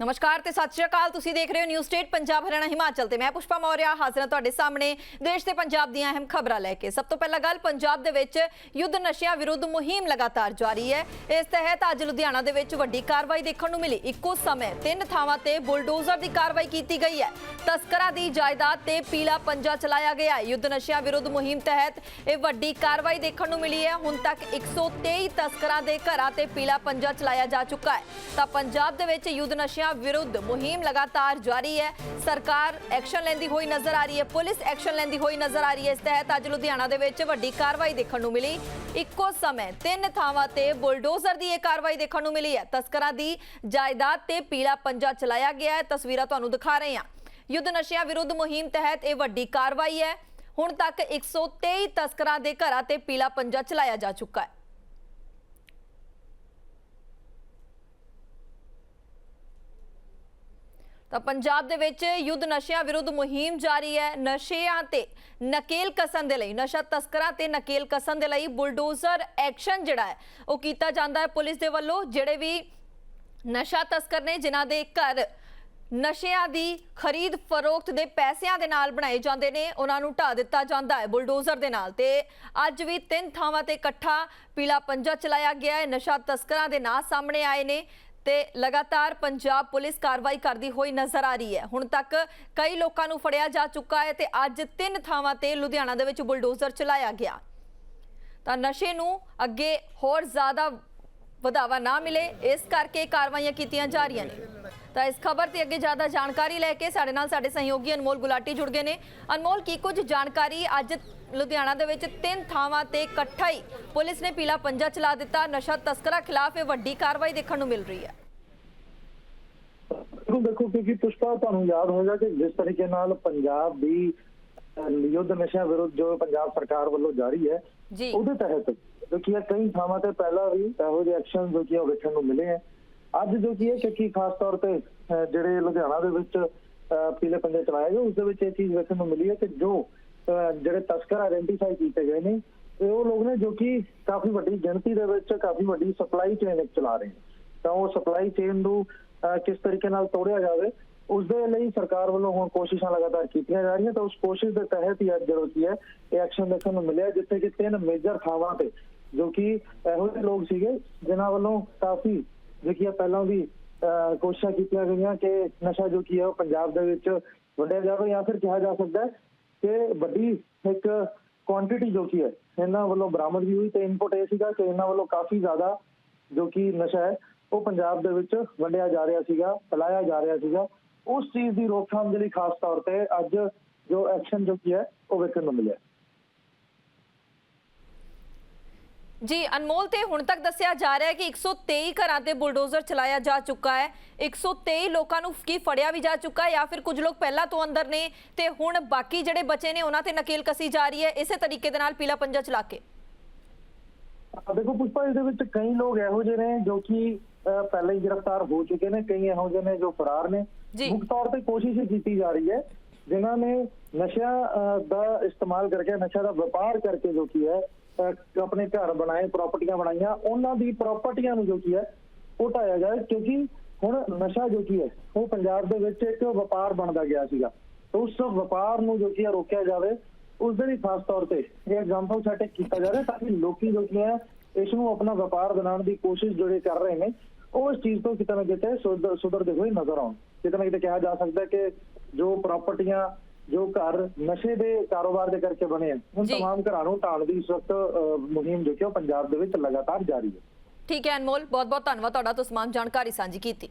ਨਮਸਕਾਰ ਤੇ ਸਤਿ ਸ਼੍ਰੀ ਅਕਾਲ। ਤੁਸੀਂ ਦੇਖ ਰਹੇ ਹੋ ਨਿਊ ਸਟੇਟ ਪੰਜਾਬ, ਹਰਿਆਣਾ, ਹਿਮਾਚਲ ਤੇ ਮੈਂ ਪੁਸ਼ਪਾ ਮੌਰਿਆ ਹਾਜ਼ਰ ਹਾਂ ਤੁਹਾਡੇ ਸਾਹਮਣੇ। ਦੇਸ਼ ਤੇ ਪੰਜਾਬ ਦੀਆਂ ਅਹਿਮ ਖਬਰਾਂ ਲੈ ਕੇ। ਸਭ ਤੋਂ ਪਹਿਲਾਂ ਗੱਲ ਪੰਜਾਬ ਦੇ ਵਿੱਚ ਯੁੱਧ ਨਸ਼ਿਆਂ ਵਿਰੁੱਧ ਮੁਹਿੰਮ ਲਗਾਤਾਰ ਜਾਰੀ ਹੈ। ਇਸ ਤਹਿਤ ਅੱਜ ਲੁਧਿਆਣਾ ਦੇ ਵਿੱਚ ਵੱਡੀ ਕਾਰਵਾਈ ਦੇਖਣ ਨੂੰ ਮਿਲੀ। ਇੱਕੋ ਸਮੇਂ ਤਿੰਨ ਥਾਵਾਂ ਤੇ ਬੁਲਡੋਜ਼ਰ ਦੀ ਕਾਰਵਾਈ ਕੀਤੀ ਗਈ ਹੈ। ਤਸਕਰਾਂ ਦੀ ਜਾਇਦਾਦ ਤੇ ਪੀਲਾ ਪੰਜਾ ਚਲਾਇਆ ਗਿਆ ਯੁੱਧ ਨਸ਼ਿਆਂ ਵਿਰੁੱਧ ਮੁਹਿੰਮ ਤਹਿਤ ਇਹ ਵੱਡੀ ਕਾਰਵਾਈ ਦੇਖਣ ਨੂੰ ਮਿਲੀ ਹੈ। ਹੁਣ ਤੱਕ 123 ਤਸਕਰਾਂ ਦੇ ਘਰਾਂ ਤੇ ਪੀਲਾ ਪੰਜਾ ਚਲਾਇਆ ਜਾ ਚੁੱਕਾ ਹੈ। ਤਾਂ ਪੰਜਾਬ ਦੇ ਵਿੱਚ ਯੁੱਧ ਨਸ਼ਿਆਂ ਵਿਰੁੱਧ ਮੁਹਿੰਮ ਲਗਾਤਾਰ ਜਾਰੀ ਹੈ। ਸਰਕਾਰ ਐਕਸ਼ਨ ਲੈਂਦੀ ਹੋਈ ਨਜ਼ਰ ਆ ਰਹੀ ਹੈ। ਪੁਲਿਸ ਐਕਸ਼ਨ ਲੈਂਦੀ ਹੋਈ ਨਜ਼ਰ ਆ ਰਹੀ ਹੈ। ਇਸ ਤਹਿਤ ਅੱਜ ਲੁਧਿਆਣਾ ਦੇ ਵਿੱਚ ਵੱਡੀ ਕਾਰਵਾਈ ਦੇਖਣ ਨੂੰ ਮਿਲੀ। ਇੱਕੋ ਸਮੇਂ ਤਿੰਨ ਥਾਵਾਂ ਤੇ ਬੁਲਡੋਜ਼ਰ ਦੀ ਇਹ ਕਾਰਵਾਈ ਦੇਖਣ ਨੂੰ ਮਿਲੀ ਹੈ। ਤਸਕਰਾਂ ਦੀ ਜਾਇਦਾਦ ਤੇ ਪੀਲਾ ਪੰਜਾ ਚਲਾਇਆ ਗਿਆ ਹੈ। ਤਸਵੀਰਾਂ ਤੁਹਾਨੂੰ ਦਿਖਾ ਰਹੇ ਹਾਂ। ਯੁੱਧ ਨਸ਼ਿਆਂ ਵਿਰੁੱਧ ਮੁਹਿੰਮ ਤਹਿਤ ਇਹ ਵੱਡੀ ਕਾਰਵਾਈ ਹੈ। ਹੁਣ ਤੱਕ 123 ਤਸਕਰਾਂ ਦੇ ਘਰਾਂ ਤੇ ਪੀਲਾ ਪੰਜਾ ਚਲਾਇਆ ਜਾ ਚੁੱਕਾ ਹੈ। ਤਾਂ ਪੰਜਾਬ ਦੇ ਵਿੱਚ ਯੁੱਧ ਨਸ਼ਿਆਂ ਵਿਰੁੱਧ ਮੁਹਿੰਮ ਜਾਰੀ ਹੈ। ਨਸ਼ਿਆਂ ਤੇ ਨਕੇਲ ਕਸਣ ਦੇ ਲਈ, ਨਸ਼ਾ ਤਸਕਰਾਂ ਤੇ ਨਕੇਲ ਕਸਣ ਦੇ ਲਈ ਬੁਲਡੋਜ਼ਰ ਐਕਸ਼ਨ ਜਿਹੜਾ ਹੈ, ਉਹ ਕੀਤਾ ਜਾਂਦਾ ਹੈ ਪੁਲਿਸ ਦੇ ਵੱਲੋਂ, ਜਿਹੜੇ ਵੀ ਨਸ਼ਾ ਤਸਕਰ ਨੇ, ਜਿਨ੍ਹਾਂ ਦੇ ਘਰ ਨਸ਼ਿਆਂ ਦੀ ਖਰੀਦ ਫਰੋਖਤ ਦੇ ਪੈਸਿਆਂ ਦੇ ਨਾਲ ਬਣਾਏ ਜਾਂਦੇ ਨੇ, ਉਹਨਾਂ ਨੂੰ ਢਾ ਦਿੱਤਾ ਜਾਂਦਾ ਹੈ ਬੁਲਡੋਜ਼ਰ ਦੇ ਨਾਲ। ਤੇ ਅੱਜ ਵੀ ਤਿੰਨ ਥਾਵਾਂ ਤੇ ਇਕੱਠਾ ਪੀਲਾ ਪੰਜਾ ਚਲਾਇਆ ਗਿਆ ਹੈ। ਨਸ਼ਾ ਤਸਕਰਾਂ ਦੇ ਨਾਂ ਸਾਹਮਣੇ ਆਏ ਨੇ। ਤੇ ਲਗਾਤਾਰ ਪੰਜਾਬ ਪੁਲਿਸ ਕਾਰਵਾਈ ਕਰਦੀ ਹੋਈ ਨਜ਼ਰ ਆ ਰਹੀ ਹੈ। ਹੁਣ ਤੱਕ ਕਈ ਲੋਕਾਂ ਨੂੰ ਫੜਿਆ ਜਾ ਚੁੱਕਾ ਹੈ ਤੇ ਅੱਜ ਤਿੰਨ ਥਾਵਾਂ ਤੇ ਲੁਧਿਆਣਾ ਦੇ ਵਿੱਚ ਬੁਲਡੋਜ਼ਰ ਚਲਾਇਆ ਗਿਆ। ਤਾਂ ਨਸ਼ੇ ਨੂੰ ਅੱਗੇ ਹੋਰ ਜ਼ਿਆਦਾ ਵਧਾਵਾ ਨਾ ਮਿਲੇ, ਇਸ ਕਰਕੇ ਕਾਰਵਾਈਆਂ ਕੀਤੀਆਂ ਜਾ ਰਹੀਆਂ ਨੇ। ਤਾਂ ਇਸ ਖਬਰ ਤੇ ਅੱਗੇ ਜ਼ਿਆਦਾ ਜਾਣਕਾਰੀ ਲੈ ਕੇ ਸਾਡੇ ਨਾਲ ਸਾਡੇ ਸਹਿਯੋਗੀ ਅਨਮੋਲ ਗੁਲਾਟੀ ਜੁੜ ਗਏ ਨੇ। ਅਨਮੋਲ ਕੀ ਕੁਝ ਜਾਣਕਾਰੀ ਅੱਜ ਲੁਧਿਆਣਾ ਦੇ ਵਿੱਚ ਤਿੰਨ ਥਾਵਾਂ ਤੇ ਇਕੱਠਾ ਹੀ ਪੁਲਿਸ ਨੇ ਪੀਲਾ ਪੰਜਾ ਚਲਾ ਦਿੱਤਾ। ਨਸ਼ਾ ਤਸਕਰਾਂ ਖਿਲਾਫ ਇਹ ਵੱਡੀ ਕਾਰਵਾਈ ਦੇਖਣ ਨੂੰ ਮਿਲ ਰਹੀ ਹੈ। ਦੇਖੋ ਦੇਖੋ ਕਿਉਂਕਿ ਪੁਸ਼ਪਾ ਤੁਹਾਨੂੰ ਯਾਦ ਹੋਵੇਗਾ ਕਿ ਜਿਸ ਤਰੀਕੇ ਨਾਲ ਪੰਜਾਬ ਦੀ ਯੁੱਧ ਨਸ਼ਿਆਂ ਵਿਰੁੱਧ ਜੋ ਪੰਜਾਬ ਸਰਕਾਰ ਵੱਲੋਂ ਜਾਰੀ ਹੈ ਜੀ। ਉਹਦੇ ਤਹਿਤ ਜੋ ਕੀ ਹੈ ਕਈ ਥਾਵਾਂ ਤੇ ਪਹਿਲਾਂ ਵੀ ਇਹੋ ਜਿਹੇ ਐਕਸ਼ਨ ਜੋ ਕੀ ਉਹ ਵੇਖਣ ਨੂੰ ਮਿਲੇ ਹੈ। ਅੱਜ ਜੋ ਕੀ ਹੈ ਕਿ ਖਾਸ ਤੌਰ ਤੇ ਜਿਹੜੇ ਲੁਧਿਆਣਾ ਦੇ ਵਿੱਚ ਅਹ, ਪੀਲੇ ਪੰਜੇ ਚਲਾਏ ਗਏ ਉਸ ਦੇ ਵਿੱਚ ਇਹ ਚੀਜ਼ ਵੇਖਣ ਨੂੰ ਮਿਲੀ ਹੈ ਕਿ ਜੋ ਅਹ, ਜਿਹੜੇ ਤਸਕਰ ਆਇਡੈਂਟੀਫਾਈ ਕੀਤੇ ਗਏ ਨੇ ਇਹ ਉਹ ਲੋਕ ਨੇ ਜੋ ਕਿ ਕਾਫੀ ਵੱਡੀ ਗਿਣਤੀ ਦੇ ਵਿੱਚ ਕਾਫੀ ਵੱਡੀ ਸਪਲਾਈ ਚੇਨ ਚਲਾ ਰਹੇ ਨੇ। ਤਾਂ ਉਹ ਸਪਲਾਈ ਚੇਨ ਨੂੰ ਅਹ, ਕਿਸ ਤਰੀਕੇ ਨਾਲ ਤੋੜਿਆ ਜਾਵੇ ਉਸ ਦੇ ਲਈ ਸਰਕਾਰ ਵੱਲੋਂ ਹੁਣ ਕੋਸ਼ਿਸ਼ਾਂ ਲਗਾਤਾਰ ਕੀਤੀਆਂ ਜਾ ਰਹੀਆਂ ਤਾਂ ਉਸ ਕੋਸ਼ਿਸ਼ ਦੇ ਤਹਿਤ ਹੀ ਅੱਜ ਜੋ ਕੀ ਹੈ ਇਹ ਐਕਸ਼ਨ ਦੇਖਣ ਨੂੰ ਮਿਲਿਆ ਜਿੱਥੇ ਕਿ ਤਿੰਨ ਮੇਜਰ ਥਾਵਾਂ ਤੇ ਜੋ ਕਿ ਇਹੋ ਜਿਹੇ ਲੋਕ ਸੀਗੇ ਜਿਨ੍ਹਾਂ ਵੱਲੋਂ ਕਾਫੀ ਜੋ ਪਹਿਲਾਂ ਵੀ ਅਹ, ਕੋਸ਼ਿਸ਼ਾਂ ਕੀਤੀਆਂ ਗਈਆਂ ਕਿ ਨਸ਼ਾ ਜੋ ਕੀ ਹੈ ਉਹ ਪੰਜਾਬ ਦੇ ਵਿੱਚ ਵੰਡਿਆ ਜਾਵੇ ਜਾਂ ਫਿਰ ਕਿਹਾ ਜਾ ਸਕਦਾ ਹੈ ਕਿ ਵੱਡੀ ਇੱਕ ਕੁਆਂਟੀਟੀ ਜੋ ਕੀ ਹੈ ਇਹਨਾਂ ਵੱਲੋਂ ਬਰਾਮਦ ਵੀ ਹੋਈ ਤੇ ਇਨਪੁਟ ਇਹ ਸੀਗਾ ਕਿ ਇਹਨਾਂ ਵੱਲੋਂ ਕਾਫੀ ਜ਼ਿਆਦਾ ਜੋ ਕਿ ਨਸ਼ਾ ਹੈ ਉਹ ਪੰਜਾਬ ਦੇ ਵਿੱਚ ਵੰਡਿਆ ਜਾ ਰਿਹਾ ਸੀਗਾ ਫੈਲਾਇਆ ਜਾ ਰਿਹਾ ਸੀਗਾ। ਉਸ ਚੀਜ਼ ਦੀ ਰੋਕਥਾਮ ਦੇ ਲਈ ਖਾਸ ਤੌਰ ਤੇ ਅੱਜ ਜੋ ਐਕਸ਼ਨ ਜੋ ਕੀ ਹੈ ਉਹ ਵੇਖਣ ਨੂੰ ਮਿਲਿਆ। ਜੀ ਅਨਮੋਲ ਤੇ ਹੁਣ ਤੱਕ ਦੱਸਿਆ ਜਾ ਰਿਹਾ ਹੈ ਕਿ 123 ਘਰਾਂ ਤੇ ਬੁਲਡੋਜ਼ਰ ਚਲਾਇਆ ਜਾ ਚੁੱਕਾ ਹੈ। 123 ਲੋਕਾਂ ਨੂੰ ਕੀ ਫੜਿਆ ਵੀ ਜਾ ਚੁੱਕਾ ਹੈ ਜਾਂ ਫਿਰ ਕੁਝ ਲੋਕ ਪਹਿਲਾਂ ਤੋਂ ਅੰਦਰ ਨੇ ਤੇ ਹੁਣ ਬਾਕੀ ਜਿਹੜੇ ਬਚੇ ਨੇ ਉਹਨਾਂ ਤੇ ਨਕੇਲ ਕਸੀ ਜਾ ਰਹੀ ਹੈ। ਇਸੇ ਤਰੀਕੇ ਦੇ ਨਾਲ ਪੀਲਾ ਪੰਜਾ ਚਲਾ ਕੇ। ਦੇਖੋ ਪੁਸ਼ਪਾ ਇਹਦੇ ਵਿੱਚ ਕਈ ਲੋਕ ਇਹੋ ਜਿਹੇ ਨੇ ਜੋ ਕਿ ਪਹਿਲਾਂ ਹੀ ਗ੍ਰਿਫਤਾਰ ਹੋ ਚੁੱਕੇ ਨੇ। ਕਈ ਇਹੋ ਜਿਹੇ ਨੇ ਜੋ ਫਰਾਰ ਨੇ। ਮੁੱਖ ਤੌਰ ਤੇ ਕੋਸ਼ਿਸ਼ ਕੀਤੀ ਜਾ ਰਹੀ ਹੈ ਜਿਨ੍ਹਾਂ ਨੇ ਨਸ਼ਾ ਦਾ ਇਸਤੇਮਾਲ ਕਰਕੇ ਨਸ਼ਾ ਦਾ ਵਪਾਰ ਕਰਕੇ ਜੋ ਕੀ ਹੈ ਆਪਣੇ ਘਰ ਬਣਾਏ ਪ੍ਰਾਪਰਟੀਆਂ ਬਣਾਈਆਂ, ਉਹਨਾਂ ਦੀ ਪ੍ਰਾਪਰਟੀਆਂ ਨੂੰ ਜੋ ਕੀ ਹੈ, ਉਹ ਢਾਇਆ ਜਾਏ ਕਿਉਂਕਿ ਹੁਣ ਨਸ਼ਾ ਜੋ ਕੀ ਹੈ, ਉਹ ਪੰਜਾਬ ਦੇ ਵਿੱਚ ਇੱਕ ਵਪਾਰ ਬਣਦਾ ਗਿਆ ਸੀਗਾ। ਉਸ ਵਪਾਰ ਨੂੰ ਜੋ ਕੀ ਹੈ, ਰੋਕਿਆ ਜਾਵੇ, ਉਸ ਦੇ ਲਈ ਖਾਸ ਤੌਰ ਤੇ ਇਹ ਐਗਜ਼ਾਮਪਲ ਸੈਟ ਕੀਤਾ ਜਾ ਰਿਹਾ, ਤਾਂ ਕਿ ਲੋਕੀ ਜੋ ਕੀ ਹੈ ਇਸ ਨੂੰ ਆਪਣਾ ਵਪਾਰ ਬਣਾਉਣ ਦੀ ਕੋਸ਼ਿਸ਼ ਜਿਹੜੇ ਕਰ ਰਹੇ ਨੇ, ਉਹ ਇਸ ਚੀਜ਼ ਤੋਂ ਕਿਤੇ ਨਾ ਕਿਤੇ ਸੁਧਰ- ਸੁਧਰਦੇ ਹੋਏ ਨਜ਼ਰ ਆਉਣ। ਕਿਤੇ ਨਾ ਕਿਤੇ ਕਿਹਾ ਜਾ ਸਕਦਾ ਕਿ ਜੋ ਪ੍ਰਾਪਰਟੀਆਂ ਜੋ ਘਰ ਨਸ਼ੇ ਦੇ ਕਾਰੋਬਾਰ ਦੇ ਕਰਕੇ ਬਣੇ ਆ। ਜੀ। ਤਮਾਮ ਘਰਾਂ ਨੂੰ ਢਾਣ ਦੀ ਇਸ ਵਕਤ ਮੁਹਿੰਮ ਜੋ ਕਿ ਪੰਜਾਬ ਦੇ ਵਿੱਚ ਲਗਾਤਾਰ ਜਾਰੀ ਹੈ। ਠੀਕ ਹੈ ਅਨਮੋਲ ਬਹੁਤ ਬਹੁਤ ਧੰਨਵਾਦ ਤੁਹਾਡਾ ਤੋਂ ਤਮਾਮ ਜਾਣਕਾਰੀ ਸਾਂਝੀ ਕੀਤੀ।